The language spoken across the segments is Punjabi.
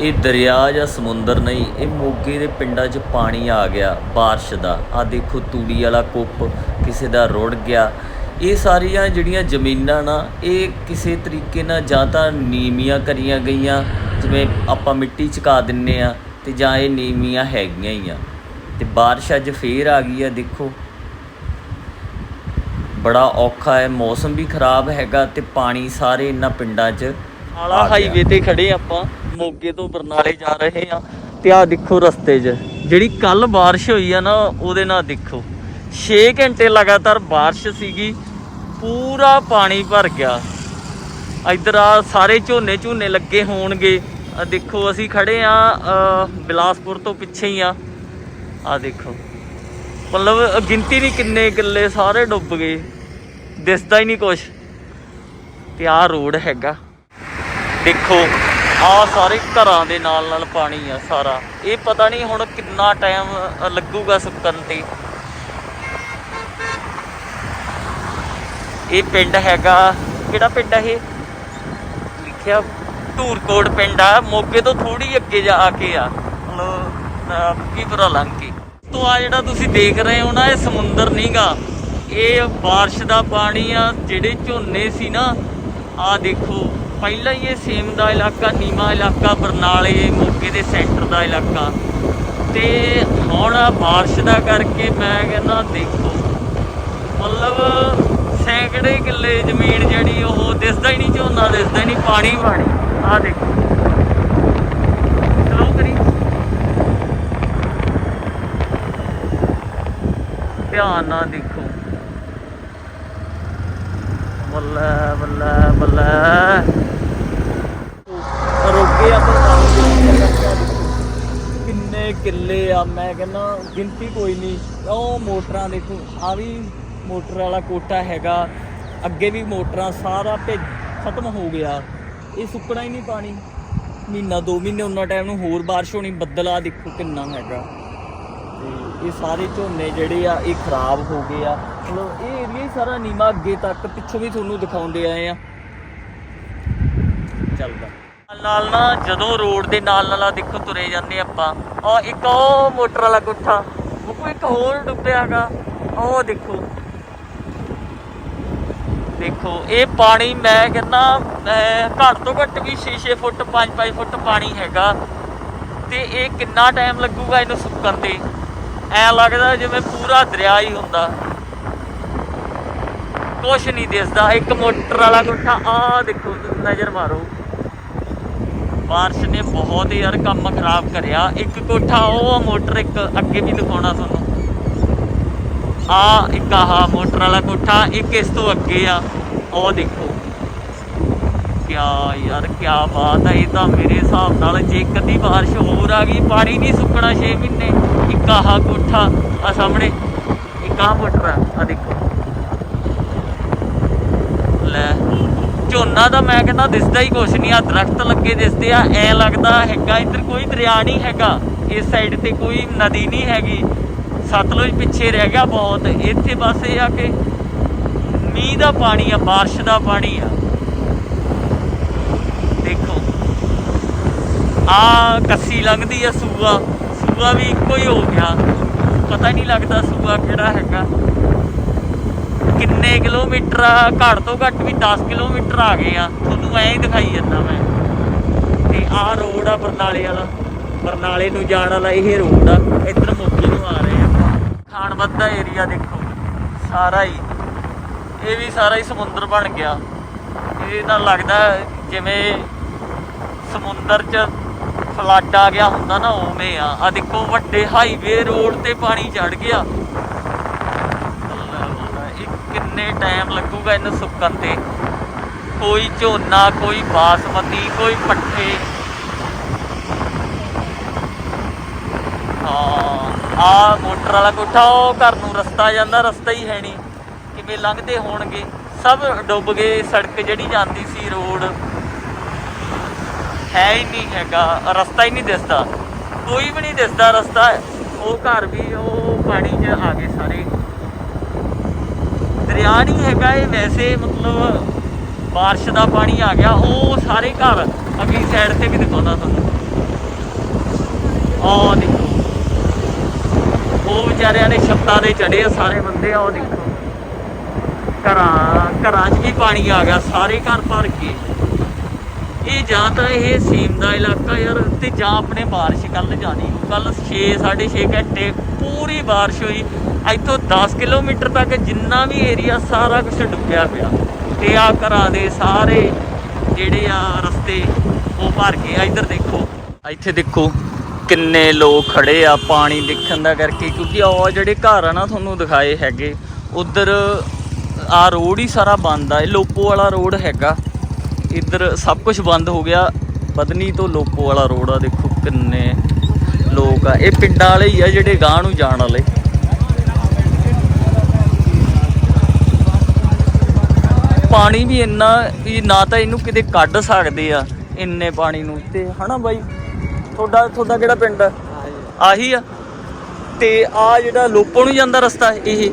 ਇਹ ਦਰਿਆ ਜਾਂ ਸਮੁੰਦਰ ਨਹੀਂ ਇਹ ਮੋਗੇ ਦੇ ਪਿੰਡਾਂ 'ਚ ਪਾਣੀ ਆ ਗਿਆ ਬਾਰਿਸ਼ ਦਾ। ਆ ਦੇਖੋ ਤੂੜੀ ਵਾਲਾ ਕੁੱਪ ਕਿਸੇ ਦਾ ਰੁੜ ਗਿਆ। ਇਹ ਸਾਰੀਆਂ ਜਿਹੜੀਆਂ ਜ਼ਮੀਨਾਂ ਨਾ ਇਹ ਕਿਸੇ ਤਰੀਕੇ ਨਾਲ ਜਾਂ ਤਾਂ ਨੀਵੀਆਂ ਕਰੀਆਂ ਗਈਆਂ ਜਿਵੇਂ ਆਪਾਂ ਮਿੱਟੀ ਚਕਾ ਦਿੰਨੇ ਆ ਤੇ ਜਾਂ ਇਹ ਨੀਵੀਆਂ ਹੈਗੀਆਂ ਹੀ ਆ। ਤੇ ਬਾਰਿਸ਼ ਅੱਜ ਫੇਰ ਆ ਗਈ ਆ ਦੇਖੋ। ਬੜਾ ਔਖਾ ਹੈ ਮੌਸਮ ਵੀ ਖਰਾਬ ਹੈਗਾ ਤੇ ਪਾਣੀ ਸਾਰੇ ਇਹਨਾਂ ਪਿੰਡਾਂ 'ਚ ਆਲਾ। ਹਾਈਵੇ ਤੇ ਖੜੇ ਆਪਾਂ। ਮੋਗੇ ਤੋਂ ਬਰਨਾਲੇ ਜਾ ਰਹੇ ਆ ਤੇ ਆ ਦੇਖੋ ਰਸਤੇ 'ਚ, ਜਿਹੜੀ ਕੱਲ ਬਾਰਿਸ਼ ਹੋਈ ਆ ਨਾ, ਉਹਦੇ ਨਾਲ ਦੇਖੋ। 6 ਘੰਟੇ ਲਗਾਤਾਰ ਬਾਰਿਸ਼ ਸੀਗੀ, ਪੂਰਾ ਪਾਣੀ ਭਰ ਗਿਆ। ਇੱਧਰ ਆ ਸਾਰੇ ਝੋਨੇ ਝੋਨੇ ਲੱਗੇ ਹੋਣਗੇ। ਆ ਦੇਖੋ, ਅਸੀਂ ਖੜੇ ਆ ਬਿਲਾਸਪੁਰ ਤੋਂ ਪਿੱਛੇ ਹੀ ਆ। ਆ ਦੇਖੋ। ਮਤਲਬ ਗਿਣਤੀ ਨਹੀਂ ਕਿੰਨੇ ਕਿੱਲੇ ਸਾਰੇ ਡੁੱਬ ਗਏ। ਦਿਸਦਾ ਹੀ ਨਹੀਂ ਕੁਛ। ਤੇ ਆ ਰੋਡ ਹੈਗਾ। ਦੇਖੋ ਆ ਸਾਰੇ ਘਰਾਂ ਦੇ ਨਾਲ ਨਾਲ ਪਾਣੀ ਆ ਸਾਰਾ। ਇਹ ਪਤਾ ਨਹੀਂ ਹੁਣ ਕਿੰਨਾ ਟਾਈਮ ਲੱਗੂਗਾ ਸੁੱਕਣ ਤੇ। ਇਹ ਪਿੰਡ ਹੈਗਾ, ਕਿਹੜਾ ਪਿੰਡ ਹੈ ਇਹ? ਲਿਖਿਆ ਧੂਰਕੋਟ ਪਿੰਡ ਆ, ਮੋਗੇ ਤੋਂ ਥੋੜੀ ਅੱਗੇ ਜਾ ਆ ਕੇ ਆ। ਮਤਲਬ ਕੀਪਰਾ ਲੰਘ ਕੇ। ਤੋਂ ਆ ਜਿਹੜਾ ਤੁਸੀਂ ਦੇਖ ਰਹੇ ਹੋ ਨਾ, ਇਹ ਸਮੁੰਦਰ ਨਹੀਂਗਾ ਇਹ ਬਾਰਿਸ਼ ਦਾ ਪਾਣੀ ਆ, ਜਿਹੜੇ ਝੋਨੇ ਸੀ ਨਾ, ਆ ਦੇਖੋ। ਪਹਿਲਾਂ ਹੀ ਇਹ ਸੇਮ ਦਾ ਇਲਾਕਾ ਨੀਮਾ ਇਲਾਕਾ, ਬਰਨਾਲੇ ਮੋਗੇ ਦੇ ਸੈਂਟਰ ਦਾ ਇਲਾਕਾ। ਤੇ ਹੁਣ ਆਹ ਬਾਰਿਸ਼ ਦਾ ਕਰਕੇ ਮੈਂ ਕਹਿੰਦਾ ਦੇਖੋ, ਮਤਲਬ ਸੈਂਕੜੇ ਕਿੱਲੇ ਜ਼ਮੀਨ ਜਿਹੜੀ ਉਹ ਦਿਸਦਾ ਹੀ ਨਹੀਂ, ਝੋਨਾ ਦਿਸਦਾ ਹੀ ਨਹੀਂ, ਪਾਣੀ ਪਾਣੀ। ਆਹ ਦੇਖੋ। ਚਲੋ ਕਰੀ। ਧਿਆਨ ਨਾਲ ਦੇਖੋ। ਬੱਲੇ ਬੱਲੇ ਬੱਲੇ। ਰੋਕੇ ਆਪਾਂ ਕਿੰਨੇ ਕਿੱਲੇ ਆ, ਮੈਂ ਕਹਿੰਦਾ ਗਿਣਤੀ ਕੋਈ ਨਹੀਂ। ਉਹ ਮੋਟਰਾਂ ਦੇਖੋ, ਆ ਵੀ ਮੋਟਰ ਵਾਲਾ ਕੋਟਾ ਹੈਗਾ। ਅੱਗੇ ਵੀ ਮੋਟਰਾਂ, ਸਾਰਾ ਭਿੱਜ ਖਤਮ ਹੋ ਗਿਆ। ਇਹ ਸੁੱਕਣਾ ਹੀ ਨਹੀਂ ਪਾਣੀ। ਮਹੀਨਾ, ਦੋ ਮਹੀਨੇ ਉਹਨਾਂ ਟਾਈਮ ਨੂੰ ਹੋਰ ਬਾਰਿਸ਼ ਹੋਣੀ, ਬੱਦਲ ਆ ਦੇਖੋ ਕਿੰਨਾ ਹੈਗਾ। ਤੇ ਇਹ ਸਾਰੇ ਝੋਨੇ ਜਿਹੜੇ ਆ, ਇਹ ਖਰਾਬ ਹੋ ਗਏ ਆ। ਮਤਲਬ ਇਹ ਏਰੀਆ ਹੀ ਸਾਰਾ ਨੀਮਾ ਅੱਗੇ ਤੱਕ, ਪਿੱਛੋਂ ਵੀ ਤੁਹਾਨੂੰ ਦਿਖਾਉਂਦੇ ਆਏ ਆ। ਚੱਲਦਾ। ਨਾਲ ਨਾ, ਜਦੋਂ ਰੋਡ ਦੇ ਨਾਲ ਨਾਲ ਦੇਖੋ, ਤੁਰੇ ਜਾਂਦੇ ਆਪਾਂ। ਆ ਇੱਕ ਉਹ ਮੋਟਰ ਵਾਲਾ ਗੁੱਠਾ ਉਹ ਕੋਈ ਇੱਕ ਹੋਰ ਡੁੱਬਿਆਗਾ ਉਹ ਦੇਖੋ। ਦੇਖੋ, ਇਹ ਪਾਣੀ ਮੈਂ ਕਹਿੰਦਾ ਘੱਟ ਤੋਂ ਘੱਟ ਵੀ 6-6 ਫੁੱਟ 5-5 ਫੁੱਟ ਪਾਣੀ ਹੈਗਾ। ਤੇ ਇਹ ਕਿੰਨਾ ਟਾਈਮ ਲੱਗੂਗਾ ਇਹਨੂੰ ਸੁੱਕਣ ਤੇ? ਐ ਲੱਗਦਾ ਜਿਵੇਂ ਪੂਰਾ ਦਰਿਆ ਹੀ ਹੁੰਦਾ। ਕੁਛ ਨਹੀਂ ਦਿਸਦਾ। ਇੱਕ ਮੋਟਰ ਵਾਲਾ ਗੁੱਠਾ ਆ ਦੇਖੋ, ਨਜ਼ਰ ਮਾਰੋ। ਬਾਰਿਸ਼ ਨੇ ਬਹੁਤ ਯਾਰ ਕੰਮ ਖਰਾਬ ਕਰਿਆ। ਇੱਕ ਕੋਠਾ, ਉਹ ਮੋਟਰ ਇੱਕ ਅੱਗੇ ਵੀ ਦਿਖਾਉਣਾ ਤੁਹਾਨੂੰ। ਆ ਇੱਕ ਆਹ ਮੋਟਰ ਵਾਲਾ ਕੋਠਾ, ਇੱਕ ਇਸ ਤੋਂ ਅੱਗੇ ਆ। ਉਹ ਦੇਖੋ। ਕਿਆ ਯਾਰ, ਕਿਆ ਬਾਤ ਹੈ ਇਹ ਤਾਂ ਮੇਰੇ ਹਿਸਾਬ ਨਾਲ ਜੇ ਕਦੀ ਅੱਧੀ ਬਾਰਿਸ਼ ਹੋਰ ਆ ਗਈ, ਪਾਣੀ ਨਹੀਂ ਸੁੱਕਣਾ 6 ਮਹੀਨੇ। ਇੱਕ ਆਹ ਕੋਠਾ ਆ ਸਾਹਮਣੇ। ਇੱਕ ਆਹ ਮੋਟਰ ਆ, ਆਹ ਦੇਖੋ ਲੈ ਝੋਨਾ ਤਾਂ ਮੈਂ ਕਹਿੰਦਾ ਦਿਸਦਾ ਹੀ ਕੁਛ ਨਹੀਂ ਆ ਦਰਖਤ ਲੱਗੇ ਦਿਸਦੇ ਆ, ਐ ਲੱਗਦਾ ਹੈਗਾ, ਇੱਧਰ ਕੋਈ ਦਰਿਆ ਨਹੀਂ ਹੈਗਾ, ਇਸ ਸਾਈਡ ਤੇ ਕੋਈ ਨਦੀ ਨਹੀਂ ਹੈਗੀ, ਸਤਲੁਜ ਪਿੱਛੇ ਰਹਿ ਗਿਆ ਬਹੁਤ, ਇੱਥੇ ਬਸ ਇਹ ਆ ਕਿ ਮੀਂਹ ਦਾ ਪਾਣੀ ਆ, ਬਾਰਿਸ਼ ਦਾ ਪਾਣੀ ਆ। ਦੇਖੋ ਆ ਕੱਸੀ ਲੰਘਦੀ ਆ ਸੂਆ ਸੂਆ ਵੀ ਇੱਕੋ ਹੀ ਹੋ ਗਿਆ, ਪਤਾ ਨਹੀਂ ਲੱਗਦਾ ਸੂਆ ਕਿਹੜਾ ਹੈਗਾ। ਕਿੰਨੇ ਕਿਲੋਮੀਟਰ ਆ? ਘੱਟ ਤੋਂ ਘੱਟ ਵੀ 10 ਕਿਲੋਮੀਟਰ ਆ ਗਏ ਆ। ਤੁਹਾਨੂੰ ਐਂ ਹੀ ਦਿਖਾਈ ਜਾਂਦਾ ਮੈਂ। ਤੇ ਆਹ ਰੋਡ ਆ ਬਰਨਾਲੇ ਵਾਲਾ। ਬਰਨਾਲੇ ਨੂੰ ਜਾਣ ਵਾਲਾ ਇਹ ਰੋਡ ਆ। ਇੱਧਰ ਮੋਗੇ ਨੂੰ ਆ ਰਹੇ ਆ। ਖਾਨਬਦ ਦਾ ਏਰੀਆ ਦੇਖੋ। ਸਾਰਾ ਹੀ। ਇਹ ਵੀ ਸਾਰਾ ਹੀ ਸਮੁੰਦਰ ਬਣ ਗਿਆ। ਇਹ ਤਾਂ ਲੱਗਦਾ ਜਿਵੇਂ ਸਮੁੰਦਰ 'ਚ ਫਲੱਡ ਆ ਗਿਆ ਹੁੰਦਾ ਨਾ, ਉਵੇਂ ਆ। ਆ ਦੇਖੋ ਵੱਡੇ ਹਾਈਵੇ ਰੋਡ ਤੇ ਪਾਣੀ ਚੜ ਗਿਆ। ਟਾਈਮ ਲੱਗੂਗਾ ਇਹਨੂੰ ਸੁੱਕਣ ਤੇ। ਕੋਈ ਝੋਨਾ, ਕੋਈ ਬਾਸਮਤੀ, ਕੋਈ ਪੱਠੇ। ਆ ਮੋਟਰ ਵਾਲਾ ਕੋਠਾ, ਉਹ ਘਰ ਨੂੰ ਰਸਤਾ ਜਾਂਦਾ, ਰਸਤਾ ਹੀ ਹੈ ਨਹੀਂ। ਕਿਵੇਂ ਲੰਘਦੇ ਹੋਣਗੇ? ਸਭ ਡੁੱਬ ਗਏ, ਸੜਕ ਜਿਹੜੀ ਜਾਂਦੀ ਸੀ, ਰੋਡ। ਹੈ ਹੀ ਨਹੀਂ ਹੈਗਾ, ਰਸਤਾ ਹੀ ਨਹੀਂ ਦਿਸਦਾ। ਕੋਈ ਵੀ ਨਹੀਂ ਦਿਸਦਾ, ਰਸਤਾ ਉਹ ਘਰ ਵੀ, ਉਹ ਪਾਣੀ 'ਚ ਆ ਗਏ ਸਾਰੇ ਦਰਿਆ ਨਹੀਂ ਹੈਗਾ ਇਹ ਵੈਸੇ ਮਤਲਬ ਬਾਰਿਸ਼ ਦਾ ਪਾਣੀ ਆ ਗਿਆ, ਉਹ ਸਾਰੇ ਘਰ ਅਗਲੀ ਸਾਈਡ ਤੇ ਵੀ ਦਿਖਾਉਂਦਾ ਤੁਹਾਨੂੰ। ਆਹ ਦੇਖੋ। ਉਹ ਵਿਚਾਰਿਆਂ ਨੇ ਛੱਤਾਂ ਦੇ ਚੜੇ ਆ ਸਾਰੇ ਬੰਦੇ ਆ ਉਹ ਦੇਖੋ। ਘਰਾਂ ਘਰਾਂ 'ਚ ਵੀ ਪਾਣੀ ਆ ਗਿਆ, ਸਾਰੇ ਘਰ ਭਰ ਗਏ। ਇਹ ਜਾਂ ਤਾਂ ਇਹ ਸੀਮ ਦਾ ਇਲਾਕਾ ਯਾਰ ਤੇ ਜਾਂ ਆਪਣੇ ਬਾਰਿਸ਼ ਕੱਲ ਜਾਣੀ। ਕੱਲ 6 6.5 ਘੰਟੇ ਪੂਰੀ ਬਾਰਿਸ਼ ਹੋਈ। ਇੱਥੋਂ 10 ਕਿਲੋਮੀਟਰ ਤੱਕ ਜਿੰਨਾ ਵੀ ਏਰੀਆ ਸਾਰਾ ਕੁਝ ਡੁੱਬਿਆ ਪਿਆ। ਤੇ ਆ ਘਰਾਂ ਦੇ ਸਾਰੇ ਜਿਹੜੇ ਆ ਰਸਤੇ, ਉਹ ਭਰ ਗਏ। ਆ ਇੱਧਰ ਦੇਖੋ। ਇੱਥੇ ਦੇਖੋ ਕਿੰਨੇ ਲੋਕ ਖੜੇ ਆ ਪਾਣੀ ਦੇਖਣ ਦਾ ਕਰਕੇ, ਕਿਉਂਕਿ ਉਹ ਜਿਹੜੇ ਘਰ ਆ ਨਾ ਤੁਹਾਨੂੰ ਦਿਖਾਏ ਹੈਗੇ, ਉਧਰ ਆ ਰੋਡ ਹੀ ਸਾਰਾ ਬੰਦ ਆ। ਇਹ ਲੋਪੋ ਵਾਲਾ ਰੋਡ ਹੈਗਾ। ਇੱਧਰ ਸਭ ਕੁਝ ਬੰਦ ਹੋ ਗਿਆ। ਬਦਨੀ ਤੋਂ ਲੋਕੋ ਵਾਲਾ ਰੋਡ ਆ, ਦੇਖੋ ਕਿੰਨੇ ਲੋਕ ਆ। ਇਹ ਪਿੰਡਾਂ ਵਾਲੇ ਹੀ ਆ ਜਿਹੜੇ ਗਾਂ ਨੂੰ ਜਾਣ ਵਾਲੇ। ਪਾਣੀ ਵੀ ਇੰਨਾ ਵੀ ਨਾ ਤਾਂ ਇਹਨੂੰ ਕਿਤੇ ਕੱਢ ਸਕਦੇ ਆ, ਇੰਨੇ ਪਾਣੀ ਨੂੰ। ਤੇ ਹਨਾ ਬਾਈ, ਤੁਹਾਡਾ ਤੁਹਾਡਾ ਕਿਹੜਾ ਪਿੰਡ ਆ? ਆਹੀ ਆ। ਤੇ ਆ ਜਿਹੜਾ ਲੋਪੋ ਨੂੰ ਜਾਂਦਾ ਰਸਤਾ, ਇਹ?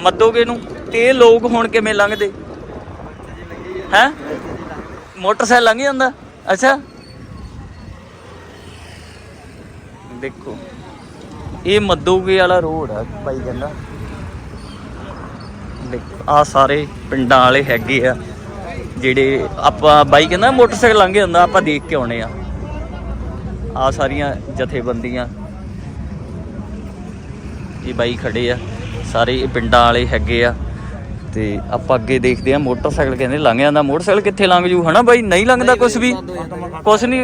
ਮੱਦੋਗੇ ਨੂੰ। ਤੇ ਲੋਕ ਹੁਣ ਕਿਵੇਂ ਲੰਘਦੇ? ਹੈ? ਮੋਟਰਸਾਈਕਲ ਲੰਘ ਜਾਂਦਾ। ਅੱਛਾ। ਦੇਖੋ, ਇਹ ਮੱਦੋਗੇ ਵਾਲਾ ਰੋਡ ਆ ਬਾਈ ਕਹਿੰਦਾ। ਦੇਖੋ ਆ ਸਾਰੇ ਪਿੰਡਾਂ ਵਾਲੇ ਹੈਗੇ ਆ, ਜਿਹੜੇ ਆਪਾਂ ਬਾਈ ਕਹਿੰਦਾ ਮੋਟਰਸਾਈਕਲ ਲੰਘ ਜਾਂਦਾ, ਆਪਾਂ ਦੇਖ ਕੇ ਆਉਣੇ ਆ। ਆ ਸਾਰੀਆਂ ਜਥੇਬੰਦੀਆਂ। ਇਹ ਬਾਈ ਖੜੇ ਆ, ਸਾਰੇ ਇਹ ਪਿੰਡਾਂ ਵਾਲੇ ਹੈਗੇ ਆ। ਤੇ ਆਪਾਂ ਅੱਗੇ ਦੇਖਦੇ ਆ ਮੋਟਰਸਾਈਕਲ ਕਹਿੰਦੇ ਲੰਘ ਜਾਂਦਾ। ਮੋਟਰਸਾਈਕਲ ਕਿੱਥੇ ਲੰਘ ਜੂ, ਹਨਾ ਬਾਈ? ਨਹੀਂ ਲੰਘਦਾ ਕੁਝ ਵੀ। ਕੁਝ ਨਹੀਂ।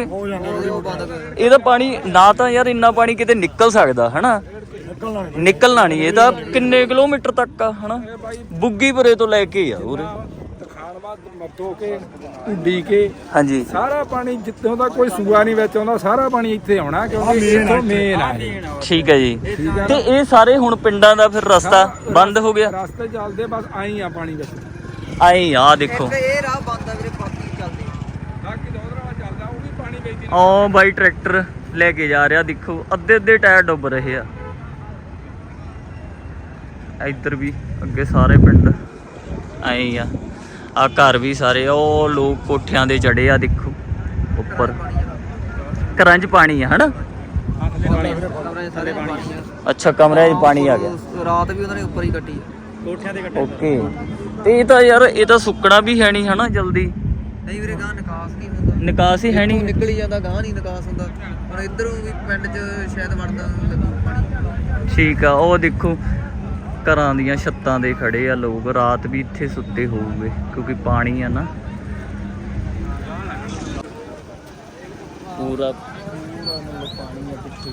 ਇਹਦਾ ਪਾਣੀ ਨਾ ਤਾਂ ਯਾਰ ਇੰਨਾ ਪਾਣੀ ਕਿਤੇ ਨਿਕਲ ਸਕਦਾ, ਹਨਾ? ਨਿਕਲਣਾ ਨਹੀਂ। ਇਹਦਾ ਕਿੰਨੇ ਕਿਲੋਮੀਟਰ ਤੱਕ ਆ, ਹਨਾ? ਬੁੱਗੀਪੁਰੇ ਤੋਂ ਲੈ ਕੇ ਆ ਉਰੇ। ਖਾਨਵਾਦ ਮੱਤੋ ਕੇ ਢੁੱਡੀ ਕੇ ਹਾਂਜੀ। ਸਾਰਾ ਪਾਣੀ ਜਿੱਥੋਂ ਦਾ ਕੋਈ ਸੂਆ ਨਹੀਂ ਵਿੱਚ ਆਉਂਦਾ ਸਾਰਾ ਪਾਣੀ ਇੱਥੇ ਆਉਣਾ ਕਿਉਂਕਿ ਇੱਥੋਂ ਮੇਨ ਆ ਇਹ। ਠੀਕ ਹੈ ਜੀ। ਤੇ ਇਹ ਸਾਰੇ ਹੁਣ ਪਿੰਡਾਂ ਦਾ ਫਿਰ ਰਸਤਾ ਬੰਦ ਹੋ ਗਿਆ? ਰਸਤੇ ਚੱਲਦੇ ਬਸ ਆਈ ਆ ਪਾਣੀ ਵਿੱਚ। ਆਏ ਆ ਦੇਖੋ। ਇਹ ਰਾਹ ਬੰਦ ਆ ਵੀਰੇ ਬਾਕੀ ਚੱਲਦੇ ਬਾਕੀ ਦੋਧਰਾ ਵਾਲਾ ਚੱਲਦਾ ਉਹ ਵੀ ਪਾਣੀ ਵਿੱਚ ਹੀ ਉਹ ਬਾਈ ਟਰੈਕਟਰ ਲੈ ਕੇ ਜਾ ਰਿਹਾ ਦੇਖੋ ਅੱਧੇ ਅੱਧੇ ਟਾਇਰ ਡੁੱਬ ਰਹੇ ਆ। ਇੱਧਰ ਵੀ ਅੱਗੇ ਸਾਰੇ ਪਿੰਡ। ਆਏ ਆ। ਆ ਘਰ ਵੀ ਸਾਰੇ ਉਹ ਲੋਕ ਕੋਠਿਆਂ ਦੇ ਚੜੇ ਆ ਦੇਖੋ ਉੱਪਰ। ਘਰਾਂ 'ਚ ਪਾਣੀ ਆ ਹਨਾ? ਅੱਛਾ ਕਮਰੇ 'ਚ ਪਾਣੀ ਆ ਗਿਆ। ਰਾਤ ਵੀ ਉਹਨਾਂ ਨੇ ਉੱਪਰ ਹੀ ਕੱਟੀ। ਕੋਠਿਆਂ ਦੇ ਓਕੇ। ਤੇ ਇਹ ਤਾਂ ਯਾਰ ਇਹ ਤਾਂ ਸੁੱਕਣਾ ਵੀ ਹੈ ਨਹੀਂ ਹਨਾ ਜਲਦੀ। ਨਹੀਂ ਵੀਰੇ ਗਾਂ ਨਿਕਾਸ ਨਹੀਂ ਹੁੰਦਾ। ਨਿਕਾਸ ਹੀ ਹੈ ਨਹੀਂ। ਨਿਕਲ ਜਾਂਦਾ ਗਾਂ ਨਹੀਂ ਨਿਕਾਸ ਹੁੰਦਾ। ਹੁਣ ਇਧਰੋਂ ਵੀ ਪਿੰਡ 'ਚ ਸ਼ਾਇਦ ਵੜਦਾ ਲੱਗੂ ਪਾਣੀ। ਠੀਕ ਆ ਉਹ ਦੇਖੋ ਘਰਾਂ ਦੀਆਂ ਛੱਤਾਂ ਦੇ ਖੜੇ ਆ ਲੋਕ ਰਾਤ ਵੀ ਇੱਥੇ ਸੁੱਤੇ ਹੋਊਗੇ ਕਿਉਂਕਿ ਪਾਣੀ ਆ ਨਾ। ਪੂਰਾ ਪਾਣੀ ਆ ਪਿੱਛੇ।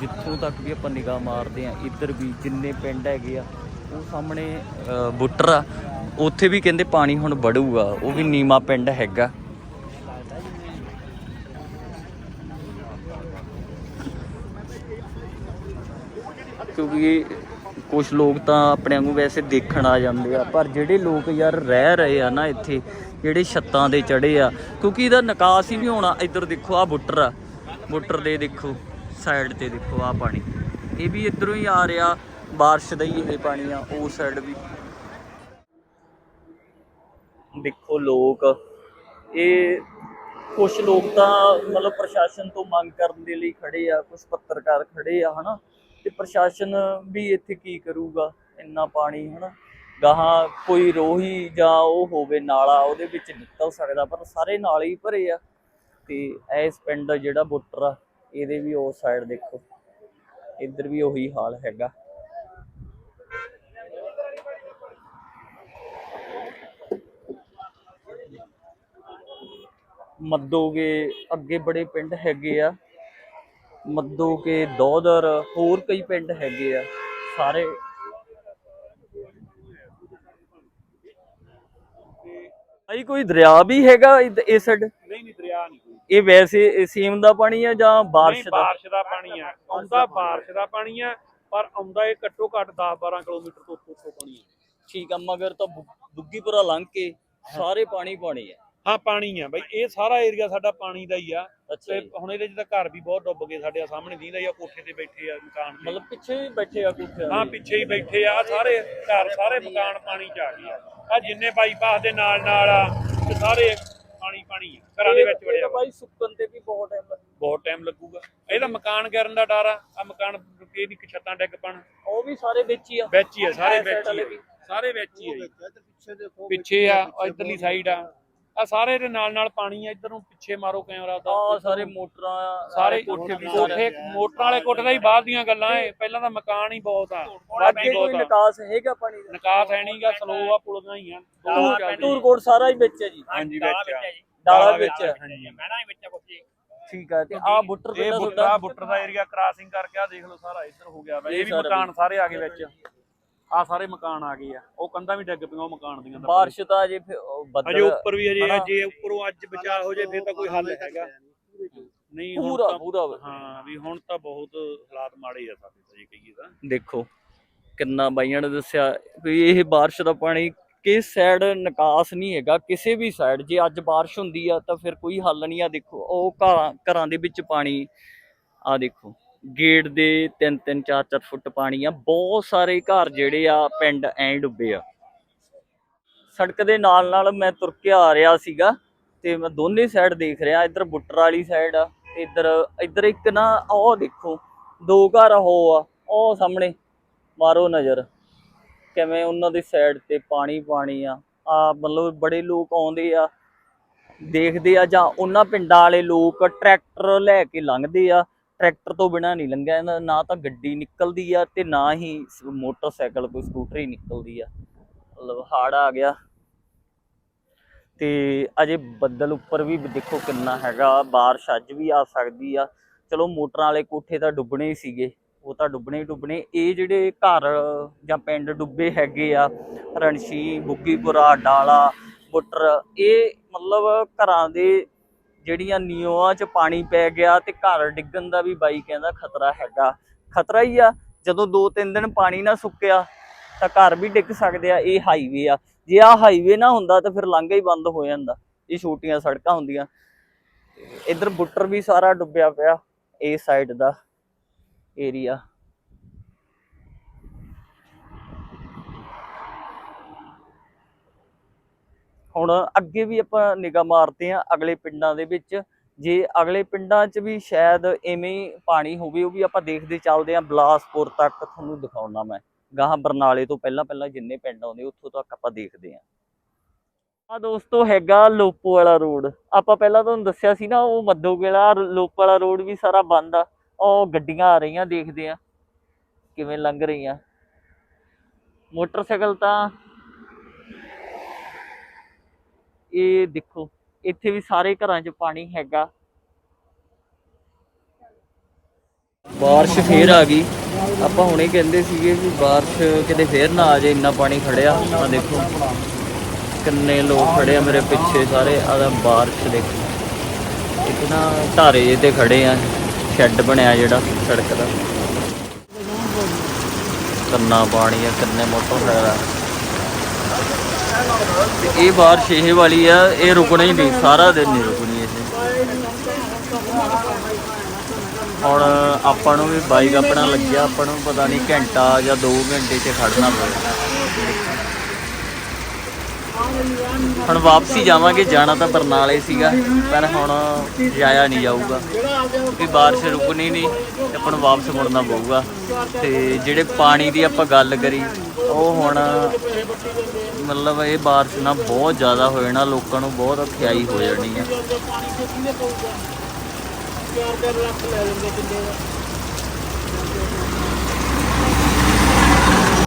ਜਿੱਥੋਂ ਤੱਕ ਵੀ ਆਪਾਂ ਨਿਗਾਹ ਮਾਰਦੇ ਆ ਇੱਧਰ ਵੀ ਜਿੰਨੇ ਪਿੰਡ ਹੈਗੇ ਆ ਉਹ ਸਾਹਮਣੇ ਅ, ਬੁੱਟਰ ਆ। ਉੱਥੇ ਵੀ ਕਹਿੰਦੇ ਪਾਣੀ ਹੁਣ ਵੜੂਗਾ ਉਹ ਵੀ ਨੀਮਾ ਪਿੰਡ ਹੈਗਾ। ਕਿਉਂਕਿ ਕੁਝ ਲੋਕ ਤਾਂ ਆਪਣੇ ਵਾਂਗੂ ਵੈਸੇ ਦੇਖਣ ਆ ਜਾਂਦੇ ਆ, ਪਰ ਜਿਹੜੇ ਲੋਕ ਯਾਰ ਰਹਿ ਰਹੇ ਆ ਨਾ ਇੱਥੇ, ਜਿਹੜੇ ਛੱਤਾਂ ਦੇ ਚੜੇ ਆ, ਕਿਉਂਕਿ ਇਹਦਾ ਨਿਕਾਸ ਹੀ ਨਹੀਂ ਹੋਣਾ, ਇੱਧਰ ਦੇਖੋ ਆ ਬੁੱਟਰ ਆ, ਬੁੱਟਰ ਦੇ ਦੇਖੋ ਸਾਈਡ ਤੇ ਦੇਖੋ ਆ ਪਾਣੀ, ਇਹ ਵੀ ਇੱਧਰੋਂ ਹੀ ਆ ਰਿਹਾ, ਬਾਰਿਸ਼ ਦਾ ਹੀ ਇਹ ਪਾਣੀ ਆ, ਉਹ ਸਾਈਡ ਵੀ। ਦੇਖੋ ਲੋਕ, ਇਹ ਕੁਝ ਲੋਕ ਤਾਂ ਮਤਲਬ ਪ੍ਰਸ਼ਾਸਨ ਤੋਂ ਮੰਗ ਕਰਨ ਦੇ ਲਈ ਖੜੇ ਆ ਕੁਝ ਪੱਤਰਕਾਰ ਖੜੇ ਆ, ਹਨਾ? ਤੇ ਪ੍ਰਸ਼ਾਸਨ ਵੀ ਇੱਥੇ ਕੀ ਕਰੂਗਾ? ਇੰਨਾ ਪਾਣੀ, ਹਨਾ? ਗਾਹਾਂ ਕੋਈ ਰੋਹੀ ਜਾਂ ਉਹ ਹੋਵੇ, ਨਾਲਾ ਉਹਦੇ ਵਿੱਚ ਨਿਕਲ ਸਕਦਾ, ਪਰ ਸਾਰੇ ਨਾਲੇ ਹੀ ਭਰੇ ਆ। ਤੇ ਇਸ ਪਿੰਡ ਜਿਹੜਾ ਬੁੱਟਰ ਆ, ਇਹਦੇ ਵੀ ਉਸ ਸਾਈਡ ਦੇਖੋ। ਇੱਧਰ ਵੀ ਉਹੀ ਹਾਲ ਹੈਗਾ। ਮੱਦੋਗੇ, ਅੱਗੇ ਬੜੇ ਪਿੰਡ ਹੈਗੇ ਆ। ਮੱਦੋਗੇ ਦੋਦਰ ਹੋਰ ਕਈ ਪਿੰਡ ਹੈਗੇ ਆ ਸਾਰੇ। ਭਾਈ ਕੋਈ ਦਰਿਆ ਵੀ ਹੈਗਾ ਇਸ ਸਾਈਡ? ਨਹੀਂ ਨਹੀਂ ਦਰਿਆ ਨਹੀਂ ਕੋਈ। ਇਹ ਵੈਸੇ ਸੀਮ ਦਾ ਪਾਣੀ ਆ ਜਾਂ ਬਾਰਿਸ਼ ਦਾ? ਬਾਰਿਸ਼ ਦਾ ਪਾਣੀ ਆ। ਆਉਂਦਾ ਬਾਰਿਸ਼ ਦਾ ਪਾਣੀ ਆ ਪਰ ਆਉਂਦਾ ਇਹ ਘੱਟੋ ਘੱਟ 10 12 ਕਿਲੋਮੀਟਰ ਤੋਂ ਉੱਤੋਂ ਪਾਣੀ ਆ। ਠੀਕ ਆ ਮਗਰ ਤਾਂ ਬੁੱਗੀਪੁਰਾ ਲੰਘ ਕੇ ਸਾਰੇ ਪਾਣੀ ਪਾਣੀ ਆ। ਹਾਂ ਪਾਣੀ ਆ ਬਈ ਇਹ ਸਾਰਾ ਏਰੀਆ ਸਾਡਾ ਪਾਣੀ ਦਾ ਹੀ ਆ। ਅੱਛਾ ਤੇ ਜੀ। ਹੁਣ ਇਹਦੇ ਚ ਤਾਂ ਘਰ ਵੀ ਬਹੁਤ ਡੁੱਬ ਗਏ ਸਾਡੇ ਆ ਸਾਹਮਣੇ ਦੀਂਦਾ ਜਾਂ ਕੋਠੇ ਤੇ ਬੈਠੇ ਆ ਮਕਾਨ ਤੇ ਮਤਲਬ ਪਿੱਛੇ ਵੀ ਬੈਠੇ ਆ ਕੁਝ ਹਾਂ ਪਿੱਛੇ ਹੀ ਬੈਠੇ ਆ ਸਾਰੇ ਘਰ ਸਾਰੇ ਮਕਾਨ ਪਾਣੀ ਚ ਆ ਗਏ ਆ। ਆ ਜਿੰਨੇ ਬਾਈਪਾਸ ਦੇ ਨਾਲ ਨਾਲ ਆ ਤੇ ਸਾਰੇ ਪਾਣੀ ਪਾਣੀ ਆ ਘਰਾਂ ਦੇ ਵਿੱਚ ਵੜਿਆ ਵਾ। ਬਾਈ ਸੁੱਕਣ ਤੇ ਵੀ ਬਹੁਤ ਟਾਈਮ ਲੱਗੂ ਬਹੁਤ ਟਾਈਮ ਲੱਗੂਗਾ। ਇਹਦਾ ਮਕਾਨ ਗਿਰਨ ਦਾ ਡਰ ਆ ਆ ਮਕਾਨ ਇਹਦੀ ਛੱਤਾਂ ਡਿੱਗ ਪਣ। ਉਹ ਵੀ ਸਾਰੇ ਵਿੱਚ ਹੀ ਆ। ਵਿੱਚ ਹੀ ਆ ਸਾਰੇ ਵਿੱਚ ਹੀ ਆ। ਸਾਰੇ ਵਿੱਚ ਹੀ ਆ ਜੀ। ਪਿੱਛੇ ਆ ਇਧਰਲੀ ਸਾਈਡ ਆ। ਆ ਸਾਰੇ ਦੇ ਨਾਲ ਨਾਲ ਪਾਣੀ ਆ ਇਧਰ ਨੂੰ ਪਿੱਛੇ ਮਾਰੋ ਕੈਮਰਾ ਦਾ। ਆ ਸਾਰੇ ਮੋਟਰਾਂ ਸਾਰੇ ਕੋਠੇ ਵੀ ਕੋਠੇ ਮੋਟਰਾਂ ਵਾਲੇ ਕੋਠੇ ਦਾ ਹੀ ਬਾਅਦ ਦੀਆਂ ਗੱਲਾਂ ਏ। ਪਹਿਲਾਂ ਤਾਂ ਮਕਾਨ ਹੀ ਬਹੁਤ ਆ ਅੱਗੇ ਕੋਈ ਬਹੁਤ ਆ। ਨਿਕਾਸ ਹੈਗਾ ਪਾਣੀ ਦਾ? ਨਿਕਾਸ ਹੈ ਨਹੀਂਗਾ ਸਲੋ ਆ ਪੁਲਗਾ ਹੀ ਆ। ਦੋ ਚਾਰ ਟੂਰਕੋਟ ਸਾਰਾ ਹੀ ਵਿੱਚ ਹੈ ਜੀ। ਹਾਂਜੀ ਵਿੱਚ ਆ। ਡਾਲਾ ਵਿੱਚ ਹੈ। ਹਾਂਜੀ। ਠੀਕ ਹੈ ਤੇ ਆ ਬੁੱਟਰ ਇਹ ਬੁੱਟਰਾ ਦਾ ਏਰੀਆ ਕ੍ਰਾਸਿੰਗ ਕਰਕੇ ਆ ਦੇਖ ਲਓ ਸਾਰਾ ਇੱਧਰ ਹੋ ਗਿਆ ਵਾ। ਇਹ ਵੀ ਮਕਾਨ ਸਾਰੇ ਆ ਗਏ ਵਿੱਚ। ਆ ਸਾਰੇ ਮਕਾਨ ਆ ਗਏ ਆ। ਉਹ ਕੰਧਾਂ ਵੀ ਡਿੱਗ ਪਈਆਂ ਉਹ ਮਕਾਨ ਦੀਆਂ ਤਾਂ ਬਾਰਿਸ਼ ਤਾਂ ਅਜੇ ਫਿਰ ਉਹ ਅਜੇ ਬੱਦਲ ਉੱਪਰ ਵੀ ਅਜੇ ਹਨਾ। ਜੇ ਉੱਪਰੋਂ ਅੱਜ ਬਚਾ ਹੋ ਜੇ ਫਿਰ ਤਾਂ ਕੋਈ ਹੱਲ ਹੈਗਾ। ਨਹੀਂ ਹੁਣ ਪੂਰਾ ਤਾਂ ਪੂਰਾ ਹਾਂ ਵੀ ਹੁਣ ਤਾਂ ਬਹੁਤ ਹਾਲਾਤ ਮਾੜੇ ਆ ਸਾਡੇ ਤਾਂ ਜੇ ਕਹੀਏ ਤਾਂ। ਦੇਖੋ ਕਿੰਨਾ ਬਾਈਆਂ ਨੇ ਦੱਸਿਆ ਵੀ ਇਹ ਬਾਰਿਸ਼ ਦਾ ਪਾਣੀ ਕਿਸ ਸਾਈਡ ਨਿਕਾਸ ਨਹੀਂ ਹੈਗਾ ਕਿਸੇ ਵੀ ਸਾਈਡ ਜੇ ਅੱਜ ਬਾਰਿਸ਼ ਹੁੰਦੀ ਆ ਤਾਂ ਫਿਰ ਕੋਈ ਹੱਲ ਨਹੀਂ ਆ। ਦੇਖੋ ਉਹ ਘਰਾਂ ਘਰਾਂ ਦੇ ਵਿੱਚ ਪਾਣੀ ਆ ਦੇਖੋ। ਗੇਟ ਦੇ 3 3 4 4 ਫੁੱਟ ਪਾਣੀ ਆ। ਬਹੁਤ ਸਾਰੇ ਘਰ ਜਿਹੜੇ ਆ ਪਿੰਡ ਐਂ ਡੁੱਬੇ ਆ। ਸੜਕ ਦੇ ਨਾਲ ਨਾਲ ਮੈਂ ਤੁਰ ਕੇ ਆ ਰਿਹਾ ਸੀਗਾ ਤੇ ਮੈਂ ਦੋਨੇ ਸਾਈਡ ਦੇਖ ਰਿਹਾ, ਇੱਧਰ ਬੁੱਟਰ ਵਾਲੀ ਸਾਈਡ ਆ ਤੇ ਇੱਧਰ ਇੱਧਰ ਇੱਕ ਨਾ ਉਹ ਦੇਖੋ, ਦੋ ਘਰ ਉਹ ਆ, ਉਹ ਸਾਹਮਣੇ ਮਾਰੋ ਨਜ਼ਰ। ਕਿਵੇਂ ਉਹਨਾਂ ਦੀ ਸਾਈਡ ਤੇ ਪਾਣੀ ਪਾਣੀ ਆ। ਆ ਮਤਲਬ ਬੜੇ ਲੋਕ ਆਉਂਦੇ ਆ, ਦੇਖਦੇ ਆ ਜਾਂ ਉਹਨਾਂ ਪਿੰਡਾਂ ਵਾਲੇ ਲੋਕ ਟਰੈਕਟਰ ਲੈ ਕੇ ਲੰਘਦੇ ਆ। ਟਰੈਕਟਰ ਤੋਂ ਬਿਨਾ ਨਹੀਂ ਲੰਘਿਆ ਜਾਂਦਾ ਨਾ ਤਾਂ ਗੱਡੀ ਨਿਕਲਦੀ ਆ ਤੇ ਨਾ ਹੀ ਮੋਟਰਸਾਈਕਲ ਕੋਈ ਸਕੂਟਰੀ ਨਿਕਲਦੀ ਆ। ਮਤਲਬ ਹਾੜ ਆ ਗਿਆ। ਤੇ ਅਜੇ ਬੱਦਲ ਉੱਪਰ ਵੀ ਦੇਖੋ ਕਿੰਨਾ ਹੈਗਾ, ਬਾਰਿਸ਼ ਅੱਜ ਵੀ ਆ ਸਕਦੀ ਆ। ਚਲੋ ਮੋਟਰਾਂ ਵਾਲੇ ਕੋਠੇ ਤਾਂ ਡੁੱਬਣੇ ਹੀ ਸੀਗੇ, ਉਹ ਤਾਂ ਡੁੱਬਣੇ ਹੀ ਡੁੱਬਣੇ। ਇਹ ਜਿਹੜੇ ਘਰ ਜਾਂ ਪਿੰਡ ਡੁੱਬੇ ਹੈਗੇ ਆ, ਰਣਸ਼ੀ ਬੁੱਕੀਪੁਰਾ ਡਾਲਾ, ਬੁੱਟਰ, ਇਹ ਮਤਲਬ ਘਰਾਂ ਦੇ ਜਿਹੜੀਆਂ ਨੀਓਆਂ 'ਚ ਪਾਣੀ ਪੈ ਗਿਆ ਤੇ ਘਰ ਡਿੱਗਣ ਦਾ ਵੀ ਬਾਈ ਕਹਿੰਦਾ ਖਤਰਾ ਹੈਗਾ। ਖਤਰਾ ਹੀ ਆ, ਜਦੋਂ 2-3 ਦਿਨ ਪਾਣੀ ਨਾ ਸੁੱਕਿਆ, ਤਾਂ ਘਰ ਵੀ ਡਿੱਗ ਸਕਦੇ ਆ, ਇਹ ਹਾਈਵੇ ਆ। ਜੇ ਆ ਹਾਈਵੇ ਨਾ ਹੁੰਦਾ ਤਾਂ ਫਿਰ ਲਾਂਘਾ ਹੀ ਬੰਦ ਹੋ ਜਾਂਦਾ, ਇਹ ਛੋਟੀਆਂ ਸੜਕਾਂ ਹੁੰਦੀਆਂ। ਤੇ ਇੱਧਰ ਬੁੱਟਰ ਵੀ ਸਾਰਾ ਡੁੱਬਿਆ ਪਿਆ, ਇਹ ਸਾਈਡ ਦਾ ਏਰੀਆ ਹੁਣ ਅੱਗੇ ਵੀ ਆਪਾਂ ਨਿਗਾਹ ਮਾਰਦੇ ਆ ਅਗਲੇ ਪਿੰਡਾਂ ਦੇ ਵਿੱਚ। ਜੇ ਅਗਲੇ ਪਿੰਡਾਂ 'ਚ ਵੀ ਸ਼ਾਇਦ ਐਵੇਂ ਹੀ ਪਾਣੀ ਹੋਵੇ, ਉਹ ਵੀ ਆਪਾਂ ਦੇਖਦੇ ਚੱਲਦੇ ਆ ਬਲਾਸਪੁਰ ਤੱਕ ਤੁਹਾਨੂੰ ਦਿਖਾਉਣਾ ਮੈਂ। ਗਾਹਾਂ ਬਰਨਾਲੇ ਤੋਂ ਪਹਿਲਾਂ ਪਹਿਲਾਂ ਜਿੰਨੇ ਪਿੰਡ ਆਉਂਦੇ, ਉੱਥੋਂ ਤੱਕ ਆਪਾਂ ਦੇਖਦੇ ਆ ਆ ਦੋਸਤੋ ਹੈਗਾ ਲੋਪੋ ਵਾਲਾ ਰੋਡ। ਆਪਾਂ ਪਹਿਲਾਂ ਤੁਹਾਨੂੰ ਦੱਸਿਆ ਸੀ ਨਾ, ਉਹ ਮੱਦੋਗੇਲਾ ਲੋਪੋ ਵਾਲਾ ਰੋਡ ਵੀ ਸਾਰਾ ਬੰਦ ਆ। ਉਹ ਗੱਡੀਆਂ ਆ ਰਹੀਆਂ, ਦੇਖਦੇ ਆ ਕਿਵੇਂ ਲੰਘ ਰਹੀਆਂ। ਮੋਟਰਸਾਈਕਲ ਤਾਂ ਇਹ ਦੇਖੋ, ਇੱਥੇ ਵੀ ਸਾਰੇ ਘਰਾਂ 'ਚ ਪਾਣੀ ਹੈਗਾ। ਬਾਰਿਸ਼ ਫੇਰ ਆ ਗਈ। ਆਪਾਂ ਹੁਣੇ ਕਹਿੰਦੇ ਸੀਗੇ ਕਿ ਬਾਰਿਸ਼ ਕਿਤੇ ਫੇਰ ਨਾ ਆ ਜਾਏ, ਇੰਨਾ ਪਾਣੀ ਖੜਿਆ। ਆ ਦੇਖੋ, ਕਿੰਨੇ ਲੋਕ ਖੜੇ ਆ ਮੇਰੇ ਪਿੱਛੇ ਸਾਰੇ। ਆ ਬਾਰਿਸ਼ ਦੇਖੋ। ਇੱਕ ਨਾ ਧਾਰੇ ਜਿਹੇ ਤੇ ਖੜੇ ਆ, ਸ਼ੈੱਡ ਬਣਿਆ ਜਿਹੜਾ ਸੜਕ ਦਾ। ਕੰਨਾ ਪਾਣੀ ਆ, ਕਿੰਨੇ ਮੋਟਰਸਾਈਕਲ ਆ। ਤੇ ਇਹ ਬਾਰਿਸ਼ ਇਹ ਵਾਲੀ ਆ, ਇਹ ਰੁਕਣਾ ਹੀ ਨਹੀਂ, ਸਾਰਾ ਦਿਨ ਨਹੀਂ ਰੁਕਣੀ ਇਹ। ਹੁਣ ਆਪਾਂ ਨੂੰ ਵੀ ਬਾਈਕ ਆਪਣਾ ਲੱਗਿਆ, ਆਪਾਂ ਨੂੰ ਪਤਾ ਨਹੀਂ ਘੰਟਾ ਜਾਂ 2 ਘੰਟੇ 'ਚ ਖੜਨਾ ਪਊਗਾ ਹੁਣ ਵਾਪਸੀ ਜਾਵਾਂਗੇ, ਜਾਣਾ ਤਾਂ ਬਰਨਾਲੇ ਸੀਗਾ, ਪਰ ਹੁਣ ਜਾਇਆ ਨਹੀਂ ਜਾਊਗਾ। ਕਿਉਂਕਿ ਬਾਰਿਸ਼ ਰੁਕਣੀ ਨਹੀਂ ਆਪਾਂ ਨੂੰ ਵਾਪਸ ਮੁੜਨਾ ਪਊਗਾ। ਤੇ ਜਿਹੜੇ ਪਾਣੀ ਦੀ ਆਪਾਂ ਗੱਲ ਕਰੀ ਉਹ ਹੁਣ ਮਤਲਬ ਇਹ ਬਾਰਿਸ਼ ਨਾ ਬਹੁਤ ਜ਼ਿਆਦਾ ਹੋ ਜਾਣਾ, ਲੋਕਾਂ ਨੂੰ ਬਹੁਤ ਅਖਿਆਈ ਹੋ ਜਾਣੀ ਆ